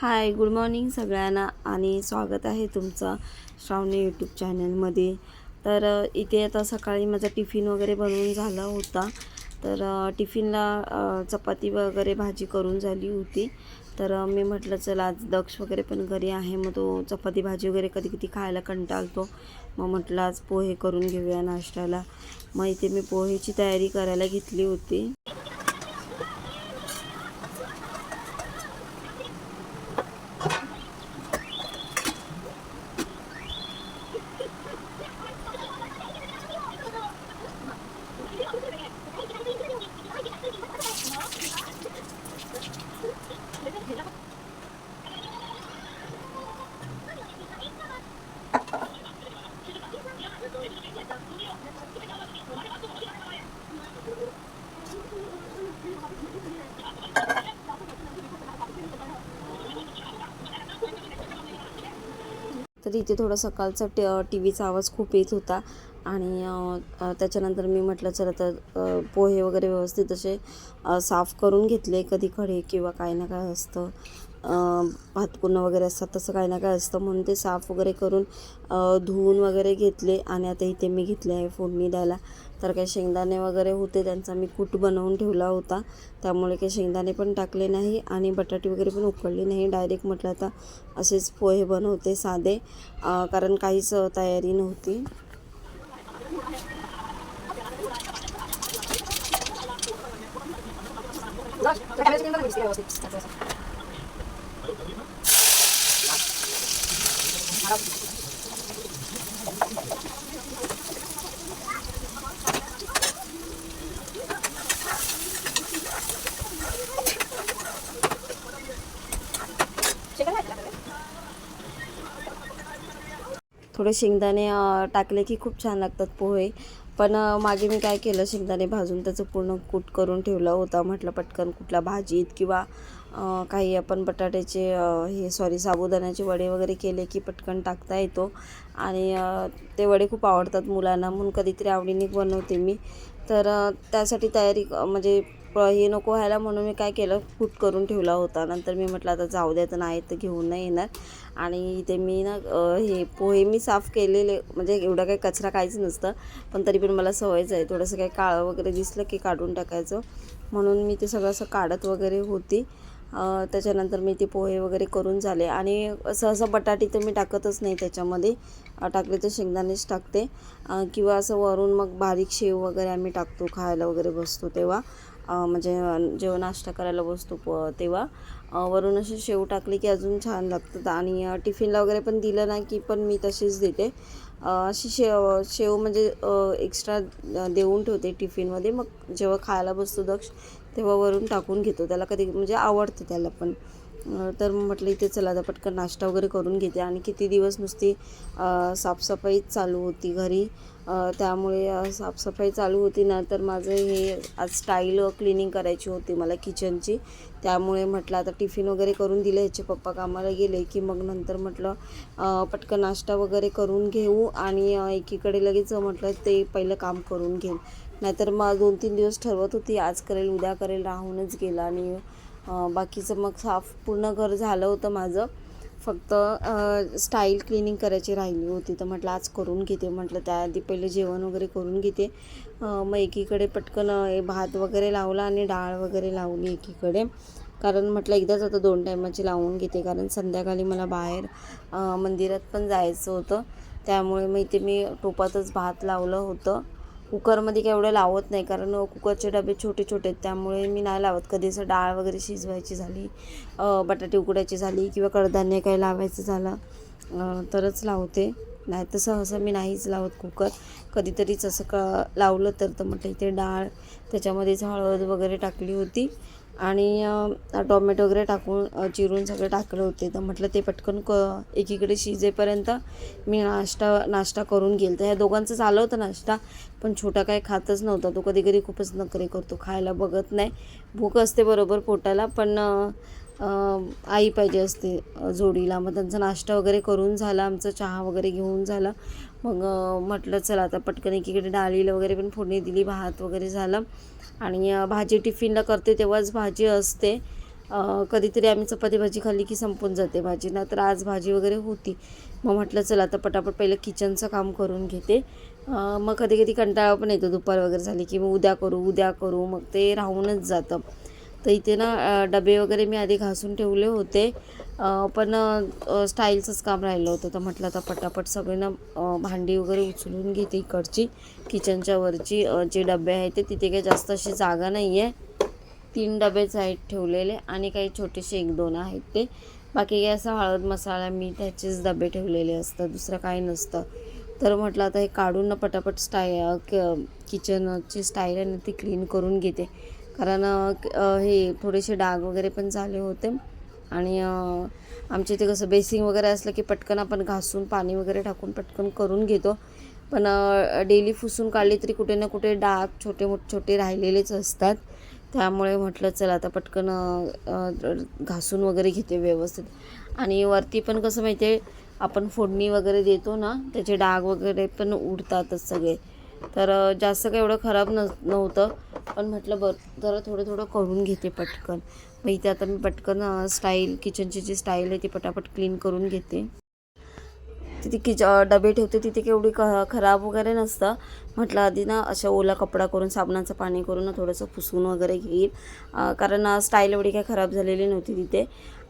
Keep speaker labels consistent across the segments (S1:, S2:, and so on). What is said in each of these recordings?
S1: Hi good morning सगळ्यांना आणि स्वागत आहे तुमचं श्रावणी यूट्यूब चॅनलमध्ये. तर इथे आता सकाळी माझा टिफिन वगैरे बनवून झाला होता. तर टिफिनला चपाती वगैरे भाजी करून झाली होती. तर मी म्हटलं चला आज दक्ष वगैरे पण घरी आहे मग तो चपाती भाजी वगैरे कधी कधी खायला कंटाळतो. मग म्हटलं आज पोहे करून घेऊया नाश्त्याला. मग इथे मी पोहेची तयारी करायला घेतली होती. तिथे थोडं सकाळचा टी टी व्हीचा आवाज खूप येत होता. आणि त्याच्यानंतर मी म्हटलं चला तर पोहे वगैरे व्यवस्थित असे साफ करून घेतले कधी खडे किंवा काय ना काय असतं. अ, भातकुणं वगैरे असतात तसं काही ना काय असतं. म्हणून ते साफ वगैरे करून धुवून वगैरे घेतले आणि आता इथे मी घेतले आहे फोडणी द्यायला. तर काही शेंगदाणे वगैरे होते त्यांचा मी कूट बनवून ठेवला होता. त्यामुळे काही शेंगदाणे पण टाकले नाही आणि बटाटे वगैरे पण उकळले नाही. डायरेक्ट म्हटलं आता असेच पोहे बनवते साधे कारण काहीच तयारी नव्हती. थोडे शेंगदाणे टाकले की खूप छान लागतात पोहे. पण मागे मी काय केलं शेंगदाणे भाजून त्याचं पूर्ण कूट करून ठेवला होता. म्हटलं पटकन कुठल्या भाजीत किंवा काही आपण बटाट्याचे हे सॉरी साबुदाण्याचे वडे वगैरे केले की पटकन टाकता येतो. आणि ते वडे खूप आवडतात मुलांना म्हणून कधीतरी आवडीने बनवते मी. तर त्यासाठी तयारी म्हणजे प- हे नको व्हायला म्हणून मी काय केलं कूट करून ठेवला होता. नंतर मी म्हटलं आता जाऊ द्या तर नाही तर घेऊन नाही येणार. आणि इथे मी ना हे पोहे मी साफ केलेले म्हणजे एवढा काही कचरा काहीच नसतं. पण तरी पण मला सवयच आहे. थोडंसं काही काळं वगैरे दिसलं की काढून टाकायचं. म्हणून मी ते सगळं असं काढत वगैरे होती. त्याच्यानंतर मी ते पोहे वगैरे करून झाले. आणि सहसा बटाटे तर मी टाकतच नाही त्याच्यामध्ये. टाकले तर शेंगदाणेच टाकते. किंवा असं वरून मग बारीक शेव वगैरे आम्ही टाकतो खायला वगैरे बसतो तेव्हा. म्हणजे जेव्हा नाश्ता करायला बसतो प तेव्हा. वरून असे शेव टाकले की अजून छान लागतात आणि टिफिनला वगैरे पण दिलं ना की पण मी तशीच देते. अशी शेव शेव म्हणजे एक्स्ट्रा देऊन ठेवते टिफिनमध्ये. मग जेव्हा खायला बसतो दक्ष तेव्हा वरून टाकून घेतो. त्याला कधी म्हणजे आवडतं त्याला पण. तर म्हटलं इथे चला आता पटकन नाश्ता वगैरे करून घेते. आणि किती दिवस नुसती साफसफाईच चालू होती घरी. त्यामुळे साफसफाई चालू होती ना तर माझं हे आज स्टाईल क्लिनिंग करायची होती मला किचनची त्यामुळे म्हटलं आता टिफिन वगैरे करून दिले. ह्याचे पप्पा कामाला गेले की मग नंतर म्हटलं पटकन नाश्ता वगैरे करून घेऊ. आणि एकीकडे लगेच म्हटलं ते पहिलं काम करून घेईन नाहीतर मग दोन तीन दिवस ठरवत होती आज करेल उद्या करेल राहूनच गेला आणि बाकीचं मग साफ पूर्ण घर झालं होतं माझं. फक्त स्टाईल क्लिनिंग करायची राहिली होती. तर म्हटलं आज करून घेते. म्हटलं त्याआधी पहिले जेवण वगैरे करून घेते. मग एकीकडे पटकन हे भात वगैरे लावला आणि डाळ वगैरे लावली एकीकडे. कारण म्हटलं एकदाच आता दोन टायमाची लावून घेते. कारण संध्याकाळी मला बाहेर मंदिरात पण जायचं होतं. त्यामुळे मग इथे मी टोपातच भात लावलं होतं. कुकरमध्ये काय एवढं लावत नाही कारण कुकरचे डबे छोटे छोटे आहेत त्यामुळे मी नाही लावत. कधी असं डाळ वगैरे शिजवायची झाली बटाटे उकडायची झाली किंवा कडधान्य काही लावायचं झालं तरच लावते. नाही तर सहसा मी नाहीच लावत कुकर. कधीतरीच असं क लावलं तर तर म्हटलं इथे डाळ त्याच्यामध्येच हळद वगैरे टाकली होती. आणि टॉमॅटो टोमॅटो वगैरे टाकून चिरून सगळे टाकले होते. तर म्हटलं ते पटकन क एकीकडे शिजेपर्यंत मी नाश्ता नाश्ता करून घेईल. तर ह्या दोघांचं झालं होतं नाश्ता पण छोटा काय खातच नव्हता. तो कधी कधी खूपच नखरे करतो. खायला बघत नाही. भूक असते बरोबर पोटाला पण आई पाहिजे असते जोडीला. मग त्यांचा नाश्ता वगैरे करून झाला आमचं चहा वगैरे घेऊन झालं. मग म्हटलं चला आता पटकन एकीकडे डाळीला वगैरे पण फोडणी दिली भात वगैरे झालं. आणि भाजी टिफिनला करते तेव्हाच भाजी असते. कधीतरी आम्ही चपाती भाजी खाल्ली की संपून जाते भाजी. ना तर आज भाजी वगैरे होती. मग म्हटलं चला आता पटापट पहिलं किचनचं काम करून घेते. मग कधी कधी कंटाळा पण येतो दुपार वगैरे झाली की मग उद्या करू उद्या करू. मग ते राहूनच जातं. तर इथे ना डबे वगैरे मी आधी घासून ठेवले होते. पण स्टाईलचंच काम राहिलं होतं. तर म्हटलं आता पटापट सगळे ना भांडी वगैरे उचलून घेते इकडची किचनच्या वरची. जे डबे आहेत ते तिथे काही जास्त अशी जागा नाही आहे तीन डबेच आहेत ठेवलेले आणि काही छोटेसे एक दोन आहेत ते. बाकी काही असं हळद मसाला मीठ ह्याचेच डबे ठेवलेले असतात. दुसरं काही नसतं. तर म्हटलं आता हे काढून ना पटापट स्टाय किचनची स्टाईल आहे ना ती क्लीन करून घेते. कारण हे थोडेसे डाग वगैरे पण झाले होते. आणि आमच्या इथे कसं बेसिंग वगैरे असलं की पटकन आपण घासून पाणी वगैरे टाकून पटकन करून घेतो. पण डेली फुसून काढली तरी कुठे ना कुठे डाग छोटे मोठे छोटे राहिलेलेच असतात. त्यामुळे म्हटलं चला आता पटकन घासून वगैरे घेते व्यवस्थित. आणि वरती पण कसं माहिती आहे आपण फोडणी वगैरे देतो ना त्याचे डाग वगैरे पण उडतातच सगळे. तर जास्त काही एवढं खराब न नव्हतं. पण म्हटलं बरं जरा थोडं थोडं करून घेते पटकन. मग इथे आता मी पटकन स्टाईल किचनची जी स्टाईल आहे ती पटापट क्लीन करून घेते. तिथे किच डबे ठेवते तिथे केवढी क खराब वगैरे नसतं. म्हटलं आधी ना अशा ओला कपडा करून साबणाचं पाणी करून ना थोडंसं पुसून वगैरे घेईल. कारण स्टाईल एवढी काही खराब झालेली नव्हती तिथे.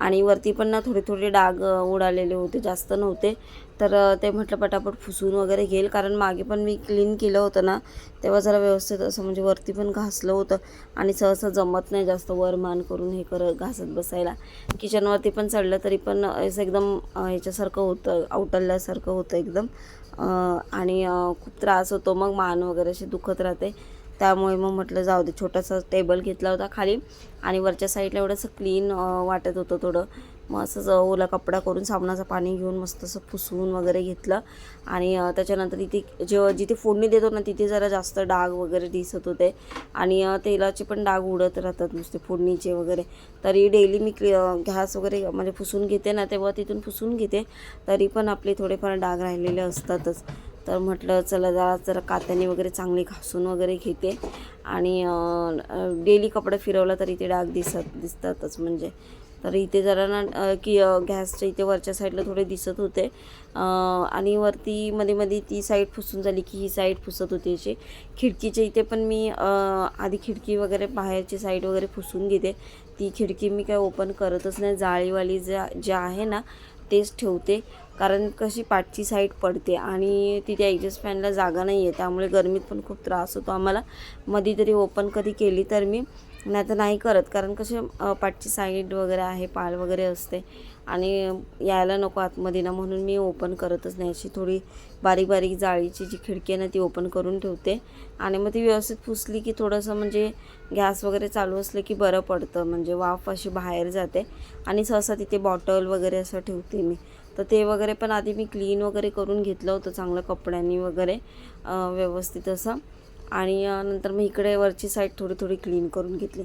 S1: आणि वरती पण ना थोडे थोडे डाग उडालेले होते जास्त नव्हते. तर ते म्हटलं पटापट फुसून वगैरे घेईल. कारण मागे पण मी क्लीन केलं होतं ना तेव्हा जरा व्यवस्थित असं म्हणजे वरती पण घासलं होतं. आणि सहसा जमत नाही जास्त वर मान करून हे करत घासत बसायला. किचनवरती पण चढलं तरी पण असं एकदम ह्याच्यासारखं होतं आवटल्यासारखं होतं एकदम. आणि खूप त्रास होतो. मग मान वगैरे असे दुखत राहते. त्यामुळे मग म्हटलं जाऊ दे. छोटासा टेबल घेतला होता खाली आणि वरच्या साईडला एवढंसं क्लीन वाटत होतं थोडं. मग असंच ओला कपडा करून साबणाचं पाणी घेऊन मस्त असं पुसवून वगैरे घेतलं. आणि त्याच्यानंतर तिथे जेव्हा जिथे फोडणी देतो ना तिथे जरा जास्त डाग वगैरे दिसत होते. आणि तेलाचे पण डाग उडत राहतात नुसते फोडणीचे वगैरे. तरी डेली मी घास वगैरे म्हणजे पुसून घेते ना तेव्हा तिथून पुसून घेते. तरी पण आपले थोडेफार डाग राहिलेले असतातच. तर म्हटलं चला जरा जरा कात्याने वगैरे चांगली घासून वगैरे घेते. आणि डेली कपडे फिरवला तरी ते डाग दिसत दिसतातच म्हणजे. तर इथे जरा ना की गॅसच्या इथे वरच्या साईडला थोडे दिसत होते. आणि वरती मध्ये मध्ये ती साईड फुसून झाली की ही साईड फुसत होती अशी. खिडकीच्या इथे पण मी आधी खिडकी वगैरे बाहेरची साईड वगैरे फुसून घेते. ती खिडकी मी काय ओपन करतच नाही. जाळीवाली ज्या ज्या आहे ना तेच ठेवते. कारण कशी पाठची साईड पडते आणि तिथे ॲडजस्ट फॅनला जागा नाही आहे त्यामुळे गरमीत पण खूप त्रास होतो आम्हाला. मधी तरी ओपन कधी केली तर मी. नाही तर नाही करत कारण कसे पाठची साईड वगैरे आहे पाल वगैरे असते. आणि यायला नको आतमध्ये ना म्हणून मी ओपन करतच नाही. अशी थोडी बारीक बारीक जाळीची जी खिडकी आहे ना ती ओपन करून ठेवते. आणि मग ती व्यवस्थित पुसली की थोडंसं म्हणजे गॅस वगैरे चालू असलं की बरं पडतं. म्हणजे वाफ अशी बाहेर जाते. आणि सहसा तिथे बॉटल वगैरे असं ठेवते मी. तर ते वगैरे पण आधी मी क्लीन वगैरे करून घेतलं होतं चांगलं कपड्यांनी वगैरे व्यवस्थित असं. आणि नंतर मी इकडे वरची साईड थोडी थोडी क्लीन करून घेतली.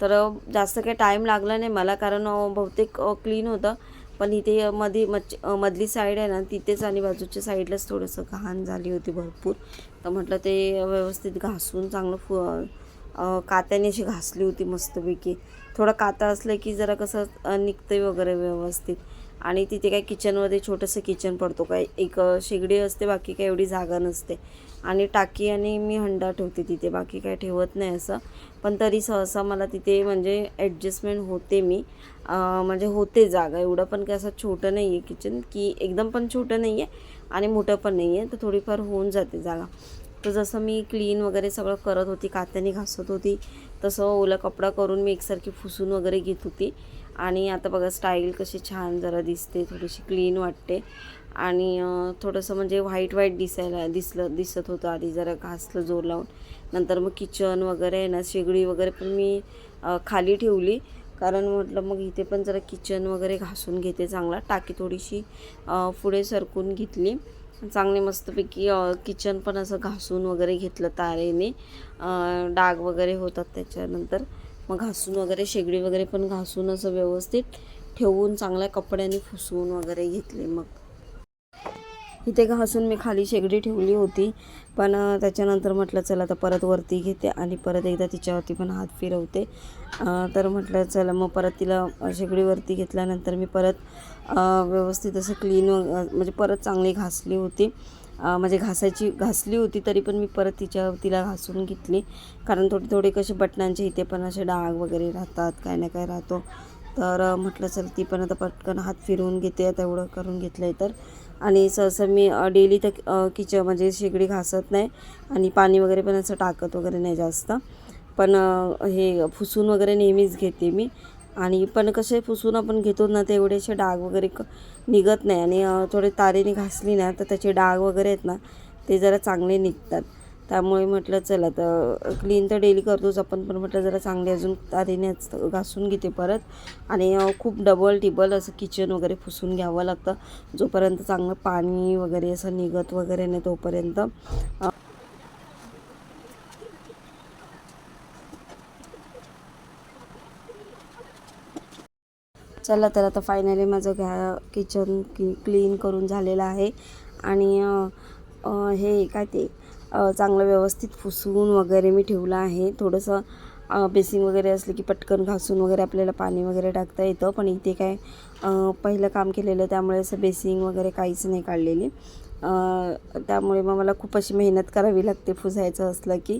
S1: तर जास्त काही टाईम लागला नाही मला कारण बहुतेक क्लीन होतं. पण इथे मध्ये मधी मच मधली साईड आहे ना तिथेच आणि बाजूच्या साईडलाच थोडंसं घाण झाली होती भरपूर. तर म्हटलं ते व्यवस्थित घासून चांगलं फु कात्याने अशी घासली होती मस्तपैकी. थोडं काता असलं की जरा कसं निघतं वगैरे व्यवस्थित. आणि तिथे काय किचनमध्ये छोटंसं किचन पडतो काय एक शेगडी असते बाकी काय एवढी जागा नसते. आणि टाकी आणि मी हंडा ठेवते तिथे बाकी काय ठेवत नाही असं. पण तरी सहसा मला तिथे म्हणजे ॲडजस्टमेंट होते मी. म्हणजे होते जागा एवढं पण काय असं छोटं नाही आहे किचन की एकदम पण छोटं नाही आहे आणि मोठं पण नाही आहे तर थोडीफार होऊन जाते जागा. तर जसं मी क्लीन वगैरे सगळं करत होती कात्याने घासत होती तसं ओला कपडा करून मी एकसारखी फुसून वगैरे घेत होती. आणि आता बघा स्टाईल कशी छान जरा दिसते थोडीशी क्लीन वाटते. आणि थोडंसं म्हणजे व्हाईट व्हाईट दिसायला दिसलं दिसत होतं आधी जरा घासलं जोर लावून. नंतर मग किचन वगैरे आहे ना शेगडी वगैरे पण मी खाली ठेवली. कारण म्हटलं मग इथे पण जरा किचन वगैरे घासून घेते चांगला. टाकी थोडीशी पुढे सरकून घेतली. चांगले मस्तपैकी किचन पण असं घासून वगैरे घेतलं तारेने. डाग वगैरे होतात त्याच्यानंतर. मग घासून वगैरे शेगडी वगैरे पण घासून असं व्यवस्थित ठेवून चांगल्या कपड्याने फुसवून वगैरे घेतले मग. इथे घासून मी खाली शेगडी ठेवली होती. पण त्याच्यानंतर म्हटलं चला आता परत वरती घेते. आणि परत एकदा तिच्यावरती पण हात फिरवते. तर म्हटलं चला मग परत तिला शेगडीवरती घेतल्यानंतर मी परत व्यवस्थित असं क्लीन म्हणजे परत चांगली घासली होती. म्हणजे घासायची घासली होती तरी पण मी परत तिच्या तिला घासून घेतली. कारण थोडे थोडे कसे बटनांचे इथे पण असे डाग वगैरे राहतात काय ना काय राहतो. तर म्हटलं चल ती पण आता पटकन हात फिरवून घेते तेवढं करून घेतलं आहे तर. आणि सहसा मी डेली तर किचन म्हणजे शेगडी घासत नाही आणि पाणी वगैरे पण असं टाकत वगैरे नाही जास्त. पण हे फुसून वगैरे नेहमीच घेते मी. आणि पण कसे पुसून आपण घेतो ना ते एवढेसे डाग वगैरे क निघत नाही. आणि थोडे तारेने घासली ना तर त्याचे डाग वगैरे आहेत ना ते जरा चांगले निघतात. त्यामुळे म्हटलं चला तर क्लीन तर डेली करतोच आपण. पण म्हटलं जरा चांगले अजून तारेनेच घासून घेते परत. आणि खूप डबल टिबल असं किचन वगैरे पुसून घ्यावं लागतं. जोपर्यंत चांगलं पाणी वगैरे असं निघत वगैरे नाही तोपर्यंत. चला तर आता फायनली माझं घ्या किचन की क्लीन करून झालेलं आहे. आणि हे काय ते? चांगलं व्यवस्थित पुसून वगैरे मी ठेवलं आहे. थोडंसं बेसिंग वगैरे असलं की पटकन घासून वगैरे आपल्याला पाणी वगैरे टाकता येतं. पण इथे काय पहिलं काम केलेलं त्यामुळे असं बेसिंग वगैरे काहीच नाही काढलेली. त्यामुळे मग मला खूप अशी मेहनत करावी लागते फुसायचं असलं की.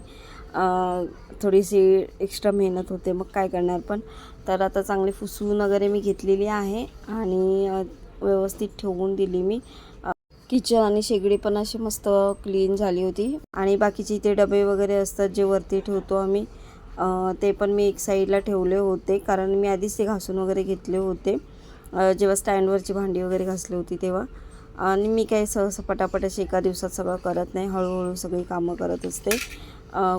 S1: थोडीशी एक्स्ट्रा मेहनत होते मग काय करणार? पण तर आता चांगली फुसून वगैरे मी घेतलेली आहे आणि व्यवस्थित ठेवून दिली मी. किचन आणि शेगडी पण अशी मस्त क्लीन झाली होती. आणि बाकीचे इथे डबे वगैरे असतात जे वरती ठेवतो आम्ही. ते पण मी एक साईडला ठेवले होते. कारण मी आधीच ते घासून वगैरे घेतले होते. जेव्हा स्टँडवरची भांडी वगैरे घासली होती तेव्हा. आणि मी काही सहसा पटापट अशी एका दिवसात सगळं करत नाही. हळूहळू सगळी कामं करत असते.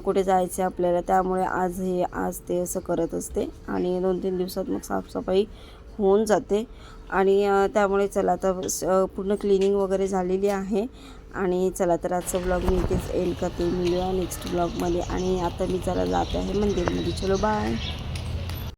S1: कुठे जायचं आपल्याला? त्यामुळे आज हे आज ते असं करत असते. आणि दोन तीन दिवसात मग साफसफाई होऊन जाते. आणि त्यामुळे चला तर पूर्ण क्लिनिंग वगैरे झालेली आहे. आणि चला तर आजचा ब्लॉग मी इथेच एंड करते. मिळूया नेक्स्ट ब्लॉगमध्ये. आणि आता मी चला जात आहे मंदिरमध्ये. चलो बाय.